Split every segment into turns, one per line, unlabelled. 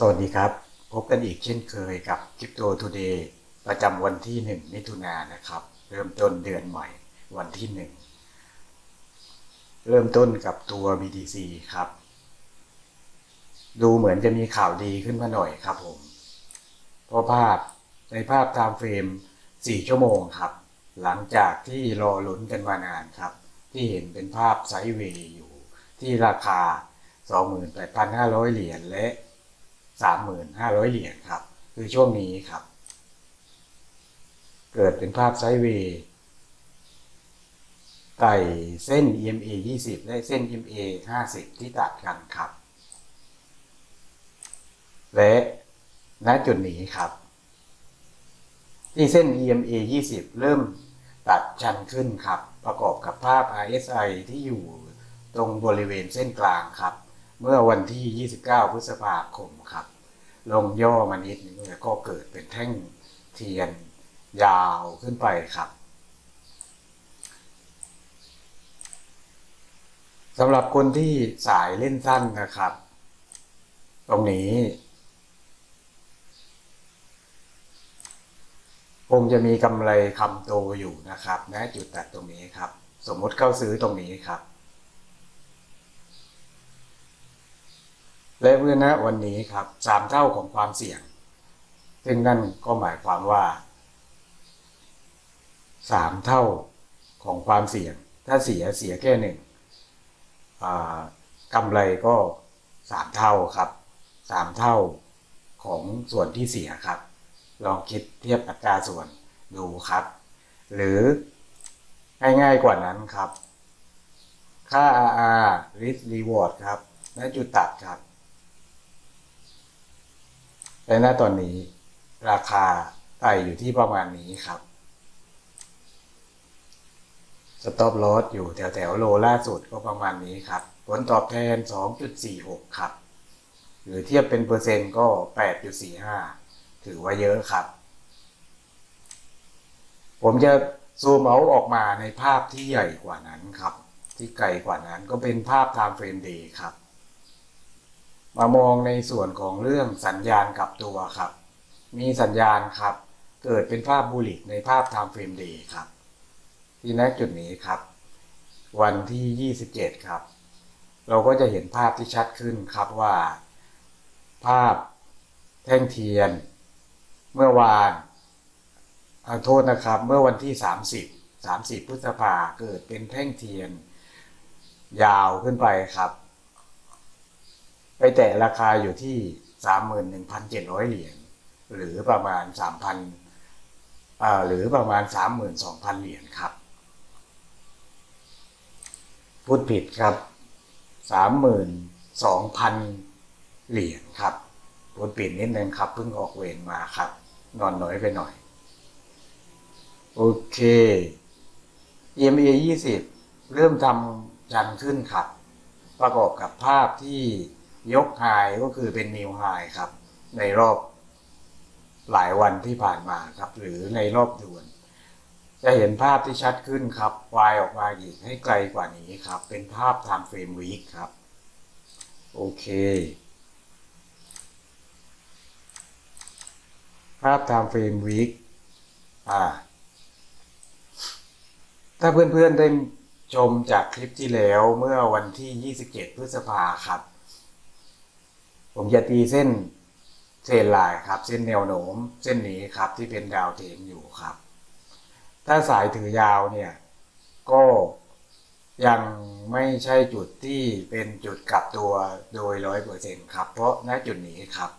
สวัสดีครับ พบกันอีกเช่นเคยกับ Crypto Today ประจำวันที่ 1 มิถุนายนนะครับ เริ่มต้นเดือนใหม่วันที่ 1 เริ่มต้นกับตัว BTC ครับ ดูเหมือนจะมีข่าวดีขึ้นมาหน่อยครับผม เพราะภาพในภาพไทม์เฟรม 4 ชั่วโมงครับ หลังจากที่รอลุ้นกันมานานครับ ที่เห็นเป็นภาพไซด์เวย์อยู่ที่ราคา 28,500 เหรียญและ 3,500 เหรียญครับ คือช่วงนี้ครับ เกิดเป็นภาพไซด์เวย์ไต่เส้น EMA 20 และเส้น EMA 50 ที่ตัดกันครับ และณจุดนี้ครับ ที่เส้น EMA 20 เริ่มตัดชันขึ้นครับ ประกอบกับภาพ RSI ที่อยู่ตรงบริเวณเส้นกลางครับ เมื่อวันที่ 29 พฤษภาคมครับ ลงย่อมานิดนึงแล้วก็เกิดเป็นแท่งเทียนยาวขึ้นไปครับสำหรับคนที่สายเล่นสั้นนะครับ ตรงนี้ คงจะมีกำไรคำโตอยู่นะครับณจุดตัดตรงนี้ครับ สมมติเข้าซื้อตรงนี้ครับ และเมื่อณวันนี้ครับสามเท่าของความเสี่ยง ซึ่งนั่นก็หมายความว่าสามเท่าของความเสี่ยง ถ้าเสียเสียแค่หนึ่งกำไรก็สามเท่าครับสามเท่าของส่วนที่เสียครับ ลองคิดเทียบอัตราส่วนดูครับ หรือง่ายๆกว่านั้นครับ ค่า RR risk reward ครับณจุดตัดครับ และณตอนนี้ราคาไต่อยู่ที่ประมาณนี้ครับสต็อปลอสอยู่แถวแถวโลล่าสุดก็ประมาณนี้ครับ ผลตอบแทน 2.46 ครับ หรือเทียบเป็นเปอร์เซ็นต์ก็ 8.45 ถือว่าเยอะครับ ผมจะซูมเอาออกมาในภาพที่ใหญ่กว่านั้นครับ ที่ไกลกว่านั้นก็เป็นภาพ time frame day ครับ มามองในส่วนของเรื่องสัญญาณกับตัวครับ มีสัญญาณครับ เกิดเป็นภาพบูลิกในภาพ time frame day ครับ ที่ณจุดนี้ครับ วันที่ 27 ครับ เราก็จะเห็นภาพที่ชัดขึ้นครับว่า ภาพแท่งเทียน เมื่อวานขอโทษนะครับ เมื่อวันที่ 30 30 พฤษภาเกิดเป็นแท่งเทียน ยาวขึ้นไปครับ ไปแตะราคาอยู่ที่ 31,700 เหรียญหรือประมาณ 3,000หรือประมาณ 32,000 เหรียญครับ พูดผิดครับ 32,000 เหรียญครับพูดผิดนิดนึงครับเพิ่งออกเวรมาครับ นอนน้อยไปหน่อย โอเค EMA 20 เริ่มทำจันขึ้นครับ ประกอบกับภาพที่ ยกไฮก็คือเป็นนิวไฮครับ ในรอบหลายวันที่ผ่านมาครับ หรือในรอบด่วน จะเห็นภาพที่ชัดขึ้นครับวายออกมาอีกให้ไกลกว่านี้ครับ เป็นภาพ time frame week ครับ โอเค ภาพ time frame week อ่า ถ้าเพื่อนๆได้ชมจากคลิปที่แล้วเมื่อวันที่ 27 พฤษภาครับ ผมจะตีเส้นเทรนไลน์ครับ เส้นแนวโน้มเส้นนี้ครับที่เป็นดาวเทนอยู่ครับ ถ้าสายถือยาวเนี่ยก็ยังไม่ใช่จุดที่เป็นจุดกลับตัวโดยร้อยเปอร์เซ็นครับ เพราะณจุดนี้ครับ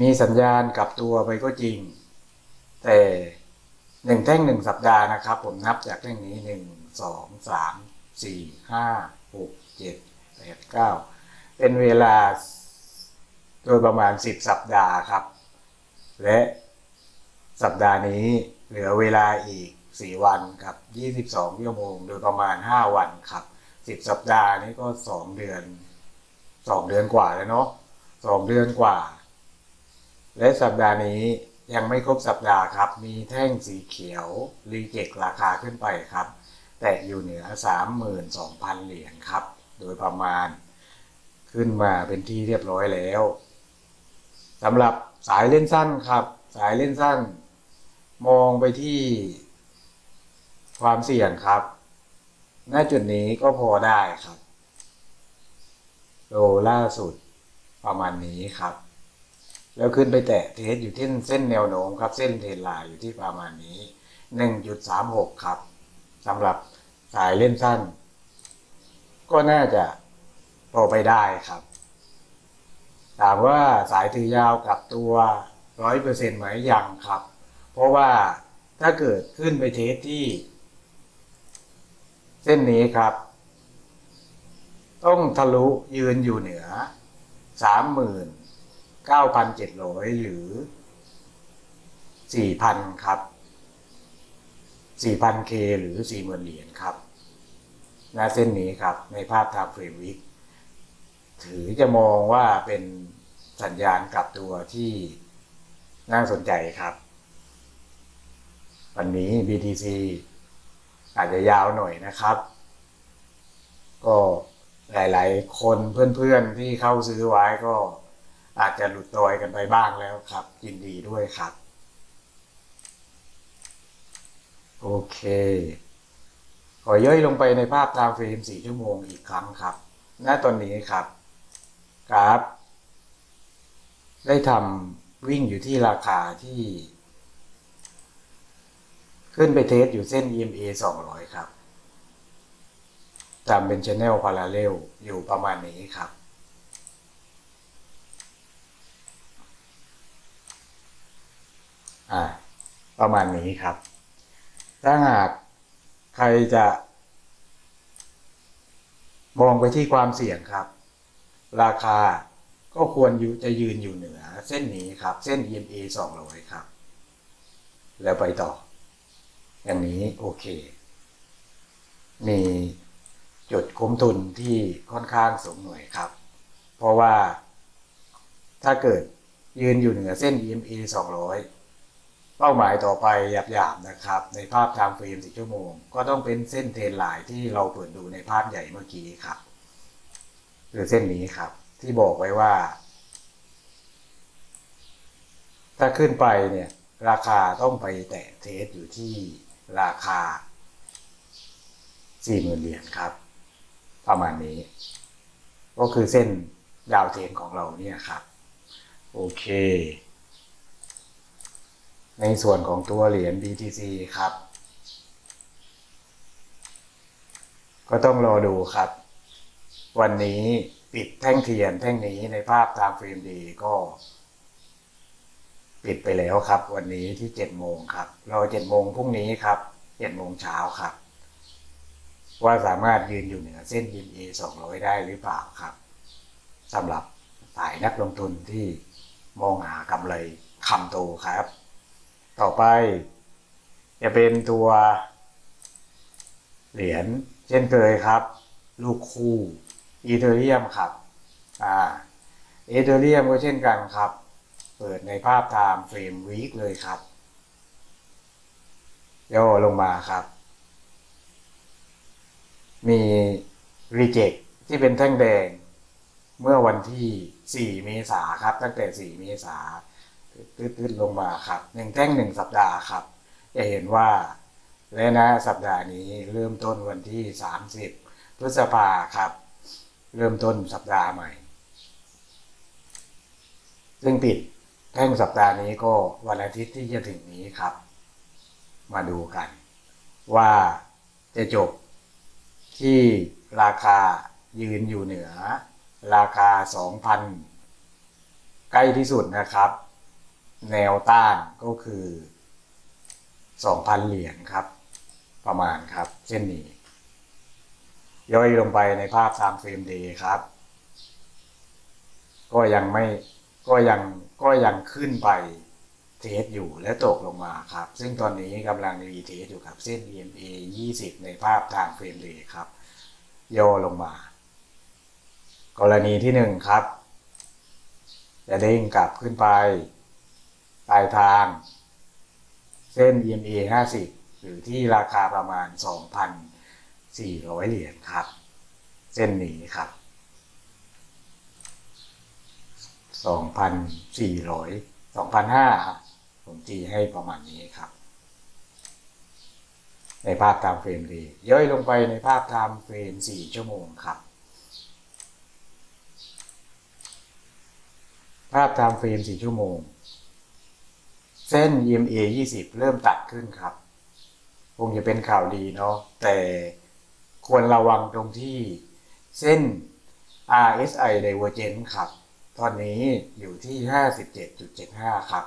มีสัญญาณกลับตัวไปก็จริง แต่หนึ่งแท่งหนึ่งสัปดาห์นะครับ ผมนับจากแท่งนี้หนึ่งสองสามสี่ห้าหกเจ็ดแปดเก้า เป็นเวลาโดยประมาณสิบสัปดาห์ครับ และสัปดาห์นี้เหลือเวลาอีกสี่วันครับยี่สิบสองชั่วโมง โดยประมาณห้าวันครับสิบสัปดาห์นี้ก็สองเดือนสองเดือนกว่าแล้วเนาะสองเดือนกว่า และสัปดาห์นี้ยังไม่ครบสัปดาห์ครับ มีแท่งสีเขียวรีเจ็คราคาขึ้นไปครับ แต่อยู่เหนือ 32,000 เหรียญครับ โดยประมาณ ขึ้นมาเป็นที่เรียบร้อยแล้วสำหรับสายเล่นสั้นครับ สายเล่นสั้น มองไปที่ความเสี่ยงครับณจุดนี้ก็พอได้ครับโลล่าสุดประมาณนี้ครับ แล้วขึ้นไปแตะเทสอยู่ที่เส้นแนวโน้มครับ เส้นเทนไลน์อยู่ที่ประมาณนี้ 1.36 ครับสำหรับสายเล่นสั้น ก็น่าจะ พอไปได้ครับ ถามว่าสายถือยาวกับตัวร้อยเปอร์เซ็นต์ไหมยังครับ เพราะว่าถ้าเกิดขึ้นไปเทสที่ เส้นนี้ครับ ต้องทะลุยืนอยู่เหนือสามหมื่นเก้าพันเจ็ดร้อยหรือสี่พันครับสี่พันเคหรือสี่หมื่นเหรียญครับณเส้นนี้ครับในภาพทางเฟรมวิก ถือจะมองว่าเป็นสัญญาณกลับตัวที่น่าสนใจครับ วันนี้ BTC อาจจะยาวหน่อยนะครับ ก็หลาย ๆ คนเพื่อนๆที่เข้าซื้อไว้ก็อาจจะหลุดตอยกันไปบ้างแล้วครับ ยินดีด้วยครับ โอเค ขอย่อยลงไปในภาพตามเฟรม4ชั่วโมงอีกครั้งครับ ณตอนนี้ครับ กราฟ ได้ทำวิ่งอยู่ที่ราคาที่ ขึ้นไปเทสอยู่เส้น EMA 200 ครับจำเป็น Channel Parallel อยู่ประมาณนี้ครับ อ่า ประมาณนี้ครับ ถ้าหากใครจะ มองไปที่ความเสี่ยงครับ ราคาก็ควรอยู่จะยืนอยู่เหนือเส้นนี้ครับ เส้น EMA 200 ครับ แล้วไปต่อ อย่างนี้โอเค มีจุดคุ้มทุนที่ค่อนข้างสูงหน่วยครับ เพราะว่าถ้าเกิดยืนอยู่เหนือเส้น EMA 200 เป้าหมายต่อไปหยาบๆนะครับ ในภาพทางเฟรม4ชั่วโมง ก็ต้องเป็นเส้นเทรนไลน์ที่เราเปิดดูในภาพใหญ่เมื่อกี้ครับ คือเส้นนี้ครับ ที่บอกไว้ว่า ถ้าขึ้นไปเนี่ย ราคาต้องไปแตะเทสอยู่ที่ราคา40,000เหรียญครับ ประมาณนี้ ก็คือเส้นดาวเทรนของเราเนี่ยครับ โอเค ในส่วนของตัวเหรียญ BTC ครับ ก็ต้องรอดูครับ วันนี้ปิดแท่งเทียนแท่งนี้ในภาพตามเฟรมดีก็ ปิดไปแล้วครับ วันนี้ที่7โมงครับรอ7โมงพรุ่งนี้ครับ7โมงเช้าครับ ว่าสามารถยืนอยู่เหนือเส้น EMA 200ได้หรือเปล่าครับสำหรับสายนักลงทุนที่มองหากำไรคำโตครับ ต่อไป จะเป็นตัวเหรียญเช่นเคยครับ ลูกคู่ อีเทเรียมครับอ่าเอเธอเรียมก็เช่นกันครับ เปิดในภาพไทม์เฟรมวีคเลยครับย่อลงมาครับ มีรีเจ c ที่เป็นแท่งแดง เมื่อวันที่ 4 เมษาครับ ตั้งแต่ 4 เมษาตืดๆลงมาครับหนึ่งแท่งหนึ่งสัปดาห์ครับ จะเห็นว่าและนะสัปดาห์นี้เริ่มต้นวันที่ 30 พฤษภาครับ เริ่มต้นสัปดาห์ใหม่ ซึ่งปิดแท่งสัปดาห์นี้ก็วันอาทิตย์ที่จะถึงนี้ครับ มาดูกัน ว่าจะจบที่ราคายืนอยู่เหนือ ราคา 2,000 ใกล้ที่สุดนะครับ แนวต้านก็คือ 2,000 เหรียญครับ ประมาณครับเช่นนี้ ย่อยลงไปในภาพ3เฟรมเดย์ครับ ก็ยังไม่ก็ยังก็ยังขึ้นไปเทสอยู่และตกลงมาครับ ซึ่งตอนนี้กำลังรีเทสอยู่ครับเส้น EMA 20 ในภาพทางเฟรมเดย์ครับ ย่อลงมา กรณีที่หนึ่งครับ จะเด้งกลับขึ้นไปปลายทาง เส้น EMA 50 หรือที่ราคาประมาณ 2,000 400 เหรียญครับ เส้นนี้ครับสองพันสี่ร้อยสองพันห้าผมตีให้ประมาณนี้ครับ ในภาพตามเฟรมดีย่อยลงไปในภาพตามเฟรมสี่ชั่วโมงครับ ภาพตามเฟรมสี่ชั่วโมง เส้น EMA 20 เริ่มตัดขึ้นครับคงจะเป็นข่าวดีเนาะแต่ ควรระวังตรงที่เส้น RSI Divergence ครับ ตอนนี้อยู่ที่ 57.75 ครับ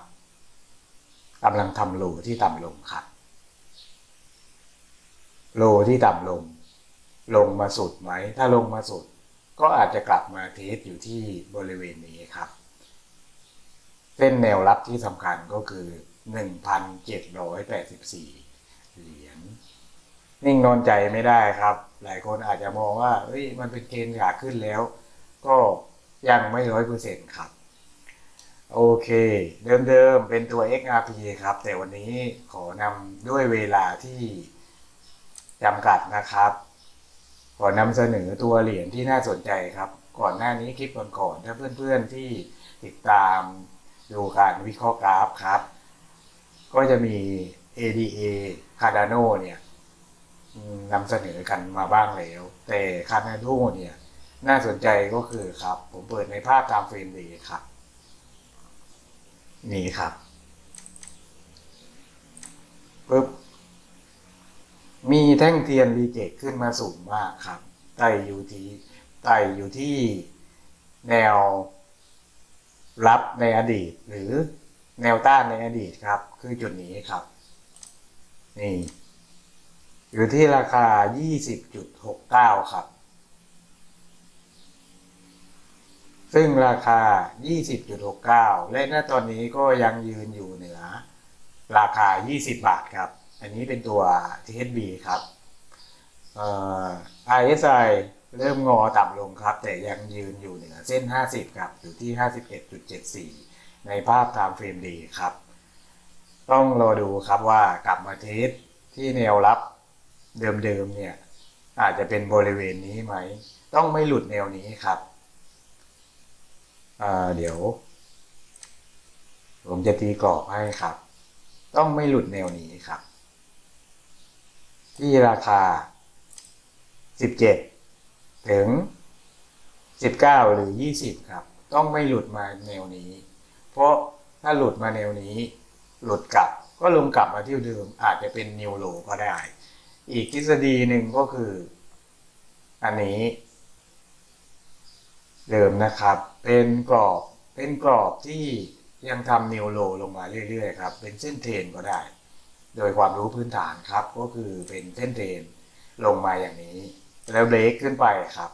กำลังทำโลที่ต่ำลงครับโลที่ต่ำลง ลงมาสุดไหม ถ้าลงมาสุด ก็อาจจะกลับมาเทสอยู่ที่บริเวณนี้ครับ เส้นแนวรับที่สำคัญก็คือ 1,784 เหรียญนิ่งนอนใจไม่ได้ครับ หลายคนอาจจะมองว่าเฮ้ยมันเป็นเกณฑ์ขาขึ้นแล้ว ก็ยังไม่ร้อยเปอร์เซ็นต์ครับ โอเค เดิมๆเป็นตัว XRP ครับ แต่วันนี้ขอนำด้วยเวลาที่จำกัดนะครับ ขอนำเสนอตัวเหรียญที่น่าสนใจครับ ก่อนหน้านี้คลิปก่อนๆถ้าเพื่อนๆที่ติดตามดูการวิเคราะห์กราฟครับ ก็จะมี ADA Cardano เนี่ย นำเสนอกันมาบ้างแล้ว แต่ Cardano เนี่ย น่าสนใจก็คือครับ ผมเปิดในภาพตามเฟรมเดย์ครับ นี่ครับปึ๊บมีแท่งเทียนรีเจคขึ้นมาสูงมากครับไต่อยู่ที่ไต่อยู่ที่แนวรับในอดีต หรือแนวต้านในอดีตครับ คือจุดนี้ครับ นี่ อยู่ที่ราคา 20.69 ครับ ซึ่งราคา 20.69 และณตอนนี้ก็ยังยืนอยู่เหนือ ราคา 20 บาทครับ อันนี้เป็นตัว THB ครับเอ่อ RSI เริ่มงอต่ำลงครับ แต่ยังยืนอยู่เหนือเส้น 50 ครับ อยู่ที่ 51.74 ในภาพ time frame day ครับ ต้องรอดูครับว่ากลับมาเทสที่แนวรับ เดิมๆเนี่ย อาจจะเป็นบริเวณนี้ไหม ต้องไม่หลุดแนวนี้ครับเดี๋ยว ผมจะตีกรอบให้ครับ ต้องไม่หลุดแนวนี้ครับ ที่ราคา 17 ถึง 19 หรือ 20 ครับ ต้องไม่หลุดมาแนวนี้ เพราะถ้าหลุดมาแนวนี้ หลุดกลับก็ลงกลับมาที่เดิมอาจจะเป็นนิวโลก็ได้ อีกทฤษฎีหนึ่งก็คือ อันนี้ เดิมนะครับ เป็นกรอบเป็นกรอบที่ยังทำนิวโลลงมาเรื่อยๆครับ เป็นเส้นเทรนก็ได้ โดยความรู้พื้นฐานครับ ก็คือเป็นเส้นเทรนลงมาอย่างนี้ แล้วเบรกขึ้นไปครับ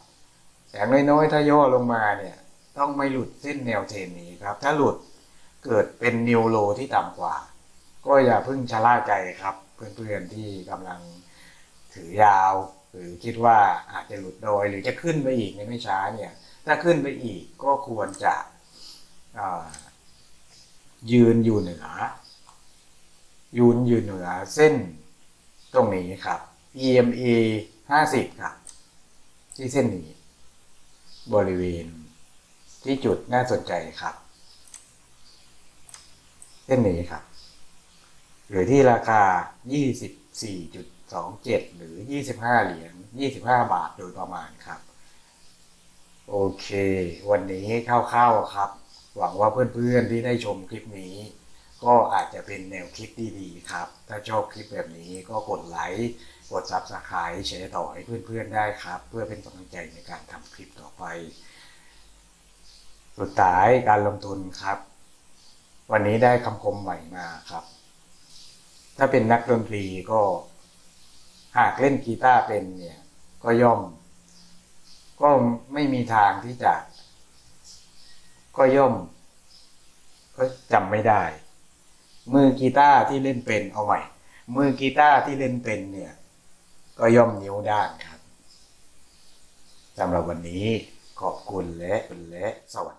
อย่างน้อยๆถ้าย่อลงมาเนี่ย ต้องไม่หลุดเส้นแนวเทรนนี้ครับ ถ้าหลุดเกิดเป็นนิวโลที่ต่ำกว่า ก็อย่าเพิ่งชะล่าใจครับ เพื่อนๆที่กำลัง ถือยาว หรือคิดว่าอาจจะหลุดโดย หรือจะขึ้นไปอีกในไม่ช้าเนี่ยถ้าขึ้นไปอีกก็ควรจะยืนอยู่เหนือ ยืนอยู่เหนือเส้นตรงนี้ครับ EMA 50 ครับ ที่เส้นนี้ บริเวณที่จุดน่าสนใจครับ เส้นนี้ครับ หรือที่ราคา 24.27 หรือ 25 เหรียญ25 บาทโดยประมาณครับ โอเค วันนี้เข้าๆครับ หวังว่าเพื่อนๆที่ได้ชมคลิปนี้ ก็อาจจะเป็นแนวคิดดีๆครับ ถ้าชอบคลิปแบบนี้ก็กดไลค์กด Subscribe แชร์ต่อให้เพื่อนๆได้ครับ เพื่อเป็นกำลังใจในการทำคลิปต่อไป สุดท้ายการลงทุนครับ วันนี้ได้คำคมใหม่มาครับ ถ้าเป็นนักดนตรีก็ หากเล่นกีตาร์เป็นเนี่ย ก็ย่อม ก็ไม่มีทางที่จะ ก็ย่อม ก็จำไม่ได้ มือกีตาร์ที่เล่นเป็นเอาใหม่มือกีตาร์ที่เล่นเป็นเนี่ย ก็ย่อมนิ้วด้านครับสำหรับวันนี้ขอบคุณและและสวัสดี